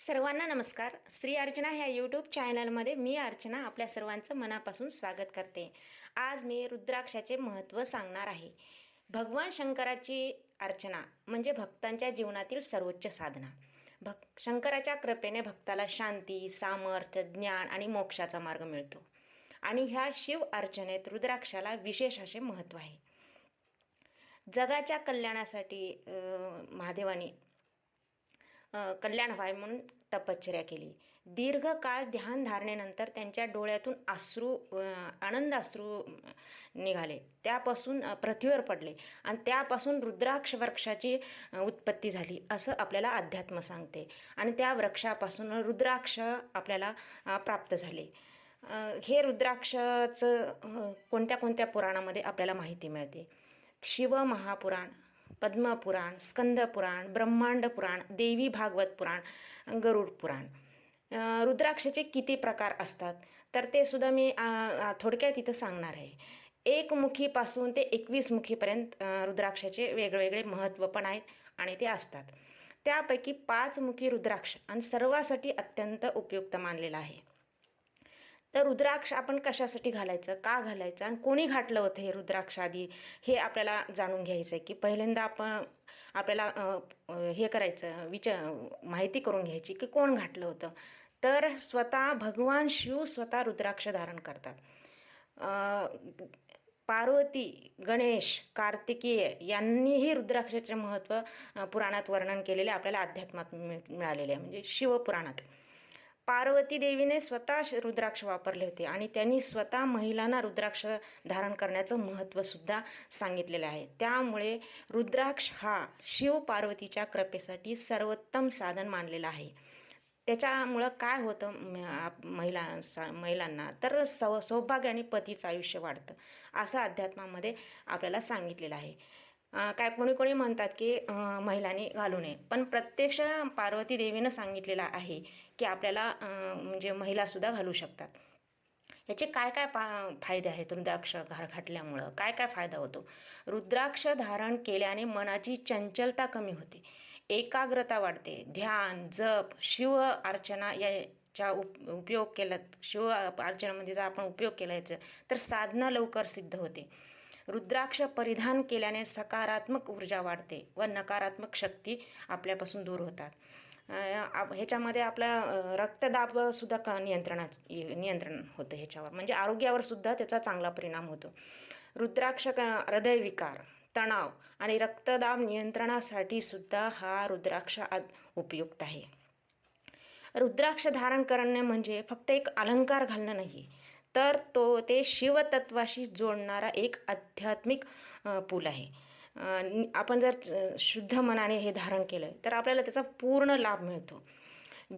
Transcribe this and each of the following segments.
सर्वांना नमस्कार. श्री अर्चना ह्या यूट्यूब चॅनलमध्ये मी अर्चना आपल्या सर्वांचं मनापासून स्वागत करते. आज मी रुद्राक्षाचे महत्त्व सांगणार आहे. भगवान शंकराची अर्चना म्हणजे भक्तांच्या जीवनातील सर्वोच्च साधना. भक् शंकराच्या कृपेने भक्ताला शांती सामर्थ्य ज्ञान आणि मोक्षाचा मार्ग मिळतो. आणि ह्या शिव अर्चनेत रुद्राक्षाला विशेष असे महत्त्व आहे. जगाच्या कल्याणासाठी महादेवाने कल्याण व्हावे म्हणून तपश्चर्या केली. दीर्घकाळ ध्यान धारणेनंतर त्यांच्या डोळ्यातून अश्रू आनंद अश्रू निघाले. त्यापासून पृथ्वीवर पडले आणि त्यापासून रुद्राक्ष वृक्षाची उत्पत्ती झाली असं आपल्याला अध्यात्म सांगते. आणि त्या वृक्षापासून रुद्राक्ष आपल्याला प्राप्त झाले. हे रुद्राक्षचं कोणत्या कोणत्या पुराणामध्ये आपल्याला माहिती मिळते? शिव महापुराण. पद्मपुराण स्कंदपुराण ब्रह्मांड पुराण देवी भागवत पुराण गरुड पुराण. रुद्राक्षाचे किती प्रकार असतात? तर ते सुद्धा मी थोडक्यात इथं सांगणार आहे. एक मुखीपासून ते एकवीस मुखीपर्यंत रुद्राक्षाचे वेगवेगळे महत्त्व पण आहेत आणि ते असतात. त्यापैकी पाच मुखी रुद्राक्ष आणि सर्वासाठी अत्यंत उपयुक्त मानलेला आहे. तर रुद्राक्ष आपण कशासाठी घालायचं? का घालायचं? आणि कोणी घातलं होतं हे रुद्राक्ष आधी? हे आपल्याला जाणून घ्यायचं आहे की पहिल्यांदा आपण आपल्याला हे करायचं विचार माहिती करून घ्यायची की कोण घातलं होतं. तर स्वतः भगवान शिव स्वतः रुद्राक्ष धारण करतात. पार्वती गणेश कार्तिकेय यांनीही रुद्राक्षाचे महत्त्व पुराणात वर्णन केलेले आपल्याला अध्यात्मात मिळ- मिळालेले आहे. म्हणजे शिवपुराणात. पार्वती देवीने स्वतः श- रुद्राक्ष वापरले होते आणि त्यांनी स्वतः महिलांना रुद्राक्ष धारण करण्याचं महत्त्वसुद्धा सांगितलेलं आहे. त्यामुळे रुद्राक्ष हा शिव पार्वतीच्या कृपेसाठी सर्वोत्तम साधन मानलेलं आहे. त्याच्यामुळं काय होतं आप- महिला सा- महिलांना? तर सौ सौभाग्य आणि पतीचं आयुष्य वाढतं असं अध्यात्मामध्ये आपल्याला सांगितलेलं आहे. काय कोणी कोणी म्हणतात की महिलांनी घालू नये. पण प्रत्यक्ष पार्वती देवीनं सांगितलेलं आहे की आपल्याला म्हणजे महिलासुद्धा घालू शकतात. याचे काय काय पा फायदे आहेत रुद्राक्ष घा घातल्यामुळं? काय काय फायदा होतो? रुद्राक्ष धारण केल्याने मनाची चंचलता कमी होते. एकाग्रता वाढते. ध्यान जप शिव अर्चना याच्या उप उपयोग केला शिव अर्चनामध्ये जर आपण उपयोग केला याचा तर साधना लवकर सिद्ध होते. रुद्राक्ष परिधान केल्याने सकारात्मक ऊर्जा वाढते व नकारात्मक शक्ती आपल्यापासून दूर होतात. आप- ह्याच्यामध्ये आपला रक्तदाबसुद्धा क नियंत्रणात नियंत्रण होतं ह्याच्यावर. म्हणजे आरोग्यावर सुद्धा त्याचा चांगला परिणाम होतो. रुद्राक्ष क हृदयविकार तणाव आणि रक्तदाब नियंत्रणासाठी सुद्धा हा रुद्राक्ष आद उपयुक्त आहे. रुद्राक्ष धारण करणे म्हणजे फक्त एक अलंकार घालणं नाही तर तो ते शिवतत्वाशी जोडणारा एक आध्यात्मिक पूल आहे. आपण जर शुद्ध मनाने हे धारण केलं तर आपल्याला त्याचा पूर्ण लाभ मिळतो.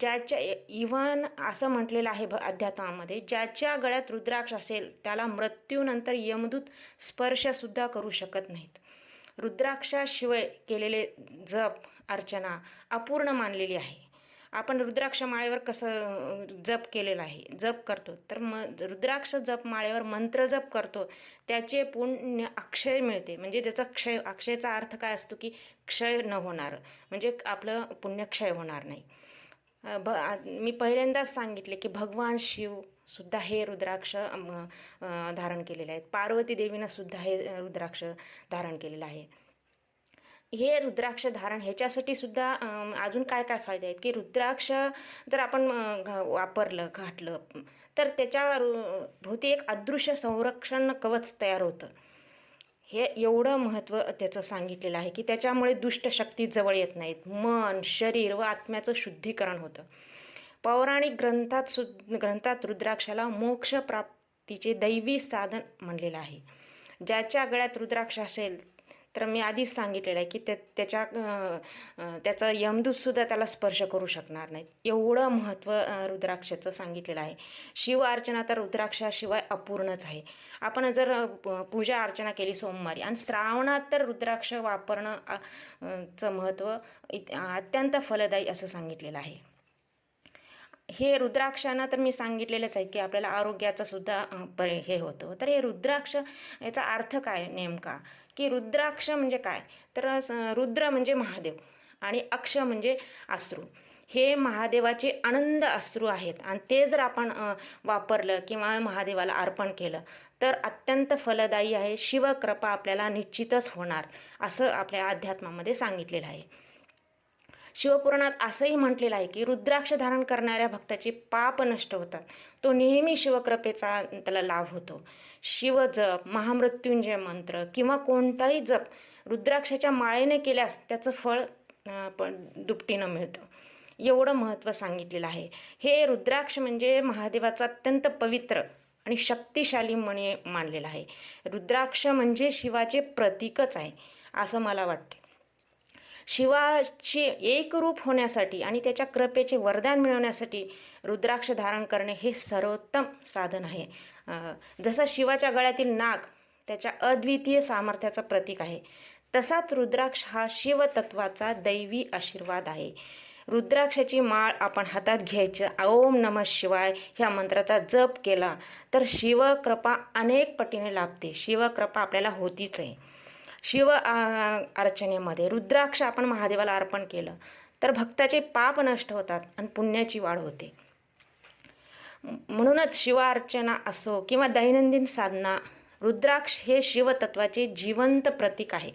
ज्याच्या इव्हन असं म्हटलेलं आहे भ अध्यात्मामध्ये ज्याच्या गळ्यात रुद्राक्ष असेल त्याला मृत्यूनंतर यमदूत स्पर्शसुद्धा करू शकत नाहीत. रुद्राक्षाशिवाय केलेले जप अर्चना अपूर्ण मानलेली आहे. आपण रुद्राक्ष माळेवर कसं जप केलेलं आहे जप करतो. तर म रुद्राक्ष जप माळेवर मंत्र जप करतो. त्याचे पुण्य अक्षय मिळते. म्हणजे त्याचा क्षय अक्षयचा अर्थ काय असतो की क्षय न होणार. म्हणजे आपलं पुण्य क्षय होणार नाही. भ मी पहिल्यांदाच सांगितले की भगवान शिव सुद्धा हे रुद्राक्ष धारण केलेले आहेत. पार्वती देवीनं सुद्धा हे रुद्राक्ष धारण केलेलं आहे. हे रुद्राक्ष धारण ह्याच्यासाठी सुद्धा अजून काय काय फायदे आहेत? की रुद्राक्ष जर आपण वापरलं घाटलं तर त्याच्या भोवती एक अदृश्य संरक्षण कवच तयार होतं. हे एवढं महत्त्व त्याचं सांगितलेलं आहे की त्याच्यामुळे दुष्ट शक्ती जवळ येत नाहीत. मन शरीर व आत्म्याचं शुद्धीकरण होतं. पौराणिक ग्रंथात सु ग्रंथात रुद्राक्षाला मोक्षप्राप्तीचे दैवी साधन म्हणलेलं आहे. ज्याच्या गळ्यात रुद्राक्ष असेल तर मी आधीच सांगितलेलं आहे की त्या त्याच्या त्याचा यमदूतसुद्धा त्याला स्पर्श करू शकणार नाहीत. एवढं महत्त्व रुद्राक्षाचं सांगितलेलं आहे. शिव अर्चना तर रुद्राक्षाशिवाय अपूर्णच आहे. आपण जर पूजा अर्चना केली सोमवारी आणि श्रावणात तर रुद्राक्ष वापरणं चं महत्त्व इत- अत्यंत फलदायी असं सांगितलेलं आहे. हे रुद्राक्षानं तर मी सांगितलेलंच आहे की आपल्याला आरोग्याचा सुद्धा परि हे होतं. तर हे रुद्राक्ष याचा अर्थ काय नेमका? की रुद्राक्ष म्हणजे काय? तर रुद्र म्हणजे महादेव आणि अक्ष म्हणजे अश्रू. हे महादेवाचे आनंद अश्रू आहेत. आणि ते जर आपण वापरलं किंवा महादेवाला अर्पण केलं तर अत्यंत फलदायी आहे. शिवकृपा आपल्याला निश्चितच होणार असं आपल्या अध्यात्मामध्ये सांगितलेलं आहे. शिवपुराणात असंही म्हटलेलं आहे की रुद्राक्ष धारण करणाऱ्या भक्ताचे पाप नष्ट होतात. तो नेहमी शिवकृपेचा त्याला लाभ होतो. शिवजप महामृत्युंजय मंत्र किंवा कोणताही जप रुद्राक्षाच्या माळेने केल्यास त्याचं फळ पण दुपटीनं मिळतं. एवढं महत्त्व सांगितलेलं आहे. हे रुद्राक्ष म्हणजे महादेवाचं अत्यंत पवित्र आणि शक्तिशाली मणी मानलेलं आहे. रुद्राक्ष म्हणजे शिवाचे प्रतीकच आहे असं मला वाटते शिवाची एक रूप होण्यासाठी आणि त्याच्या कृपेचे वरदान मिळवण्यासाठी रुद्राक्ष धारण करणे हे सर्वोत्तम साधन आहे. जसं शिवाच्या गळ्यातील नाग त्याच्या अद्वितीय सामर्थ्याचं प्रतीक आहे तसाच रुद्राक्ष हा शिवतत्वाचा दैवी आशीर्वाद आहे. रुद्राक्षाची माळ आपण हातात घ्यायचं. ओम नम शिवाय ह्या मंत्राचा जप केला तर शिवकृपा अनेक पटीने लाभते. शिवकृपा आपल्याला होतीच आहे. शिव अर्चनेमध्ये रुद्राक्ष आपण महादेवाला अर्पण केलं तर भक्ताचे पाप नष्ट होतात आणि पुण्याची वाढ होते. म्हणूनच शिवार्चना असो किंवा दैनंदिन साधना रुद्राक्ष हे शिवतत्वाचे जिवंत प्रतीक आहे.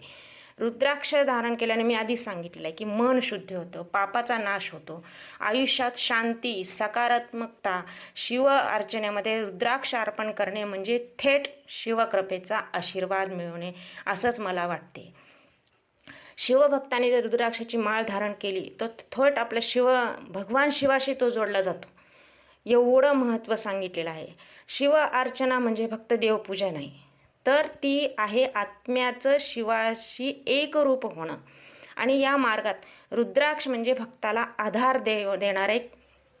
रुद्राक्ष धारण केल्याने मी आधीच सांगितलेलं आहे की मन शुद्ध होतं पापाचा नाश होतो. आयुष्यात शांती सकारात्मकता शिव अर्चनेमध्ये रुद्राक्ष अर्पण करणे म्हणजे थेट शिवकृपेचा आशीर्वाद मिळवणे असंच मला वाटते. शिवभक्ताने जर रुद्राक्षाची माळ धारण केली तर थोट आपल्या शिव भगवान शिवाशी तो जोडला जातो. एवढं महत्त्व सांगितलेलं आहे. शिव अर्चना म्हणजे फक्त देवपूजा नाही. तर ती आहे आत्म्याचं शिवाशी एकरूप होणं. आणि या मार्गात रुद्राक्ष म्हणजे भक्ताला आधार दे देणारं एक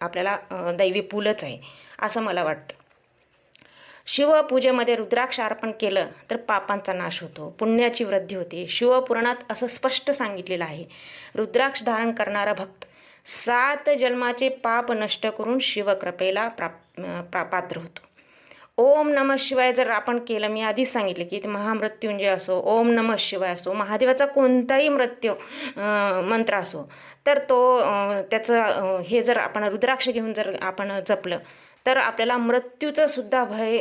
आपल्याला दैवी पुलच आहे असं मला वाटतं. शिवपूजेमध्ये रुद्राक्ष अर्पण केलं तर पापांचा नाश होतो पुण्याची वृद्धी होते. शिवपुराणात असं स्पष्ट सांगितलेलं आहे. रुद्राक्ष धारण करणारा भक्त सात जन्माचे पाप नष्ट करून शिवकृपेला प्राप प्रा पात्र होतो. ओम नम शिवाय जर आपण केलं मी आधीच सांगितलं की ते महामृत्युंजय असो ओम नम शिवाय असो महादेवाचा कोणताही मृत्यू मंत्र असो तर तो त्याचं हे जर आपण रुद्राक्ष घेऊन जर आपण जपलं तर आपल्याला मृत्यूचं सुद्धा भय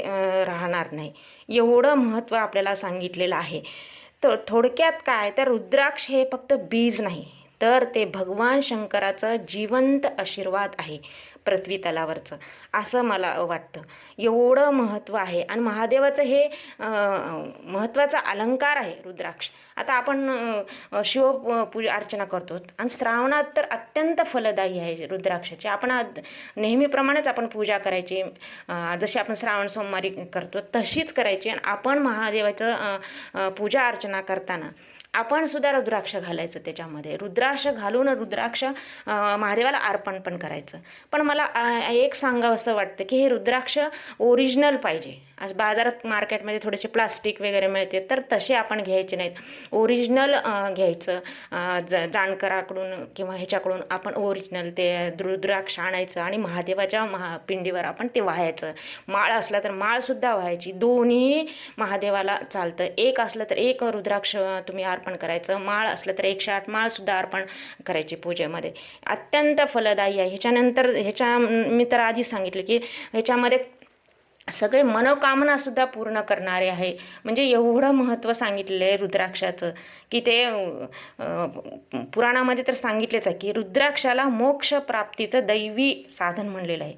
राहणार नाही. एवढं महत्त्व आपल्याला सांगितलेलं आहे. तर थोडक्यात काय तर रुद्राक्ष हे फक्त बीज नाही तर ते भगवान शंकराचं जिवंत आशीर्वाद आहे. पृथ्वी तलावरचं. असं मला वाटतं. एवढं महत्त्व आहे. आणि महादेवाचं हे महत्त्वाचा अलंकार आहे रुद्राक्ष. आता आपण शिवपूजा शिव प- अर्चना करतो. आणि श्रावणात तर अत्यंत फलदायी आहे रुद्राक्षाची. आपण नेहमीप्रमाणेच आपण पूजा करायची. जशी आपण श्रावण सोमवारी करतो तशीच करायची. आणि आपण महादेवाचं पूजा अर्चना करताना आपण सुद्धा रुद्राक्ष घालायचं त्याच्यामध्ये. रुद्राक्ष घालून रुद्राक्ष महादेवाला अर्पण पण करायचं. पण मला एक सांगावं असं वाटतं की हे रुद्राक्ष ओरिजिनल पाहिजे. बाजारात मार्केटमध्ये थोडेसे प्लास्टिक वगैरे मिळते तर तसे आपण घ्यायचे नाहीत. ओरिजिनल घ्यायचं. ज जाणकराकडून किंवा ह्याच्याकडून आपण ओरिजिनल ते रुद्राक्ष आणायचं आणि महादेवाच्या महा पिंडीवर आपण ते वाहायचं. माळ असला तर माळसुद्धा व्हायची. दोन्ही महादेवाला चालतं. एक असलं तर एक रुद्राक्ष तुम्ही अर्पण करायचं. माळ असलं तर एकशे आठ माळसुद्धा अर्पण करायची पूजेमध्ये. अत्यंत फलदायी आहे. ह्याच्यानंतर ह्याच्या मी तर आधीच सांगितलं की ह्याच्यामध्ये सगळे मनोकामनासुद्धा पूर्ण करणारे आहे. म्हणजे एवढं महत्त्व सांगितलेलं आहे रुद्राक्षाचं की ते पुराणामध्ये तर सांगितलेच आहे की रुद्राक्षाला मोक्ष प्राप्तीचं दैवी साधन म्हणलेलं आहे.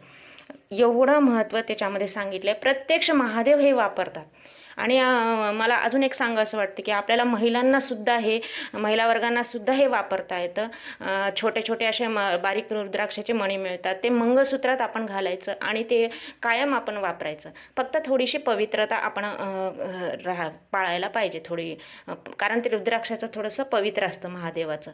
एवढं महत्त्व त्याच्यामध्ये सांगितलं आहे प्रत्यक्ष महादेव हे वापरतात. आणि मला अजून एक सांगा असं वाटतं की आपल्याला महिलांनासुद्धा हे महिला वर्गांनासुद्धा हे वापरता येतं. छोटे छोटे असे म बारीक रुद्राक्षाचे मणी मिळतात. ते मंगळसूत्रात आपण घालायचं आणि ते कायम आपण वापरायचं. फक्त थोडीशी पवित्रता आपण राहा पाळायला पाहिजे थोडी. कारण ते रुद्राक्षाचं थोडंसं पवित्र असतं महादेवाचं.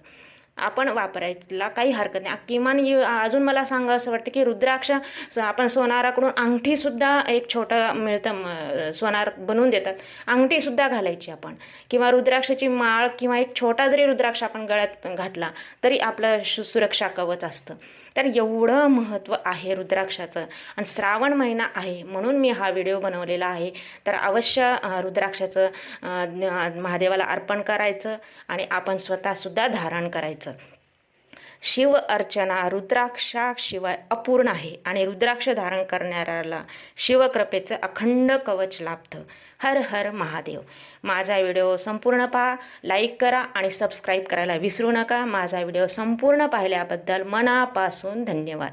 आपण वापरायला काही हरकत नाही. किमान अजून मला सांगा असं वाटतं की रुद्राक्ष आपण सोनाराकडून अंगठीसुद्धा एक छोटं मिळतं सोनार बनवून देतात. अंगठीसुद्धा घालायची आपण. किंवा रुद्राक्षाची माळ किंवा एक छोटा जरी रुद्राक्ष आपण गळ्यात घातला तरी आपलं शु सुरक्षा कवच असतं. तर एवढं महत्त्व आहे रुद्राक्षाचं. आणि श्रावण महिना आहे म्हणून मी हा व्हिडिओ बनवलेला आहे. तर अवश्य रुद्राक्षाचं महादेवाला अर्पण करायचं आणि आपण स्वतःसुद्धा धारण करायचं. शिव अर्चना रुद्राक्षाशिवाय अपूर्ण आहे आणि रुद्राक्ष धारण करणाऱ्याला शिवकृपेचं अखंड कवच लाभतं. हर हर महादेव. माझा व्हिडिओ संपूर्ण पहा लाईक करा आणि सबस्क्राईब करायला विसरू नका. माझा व्हिडिओ संपूर्ण पाहिल्याबद्दल मनापासून धन्यवाद.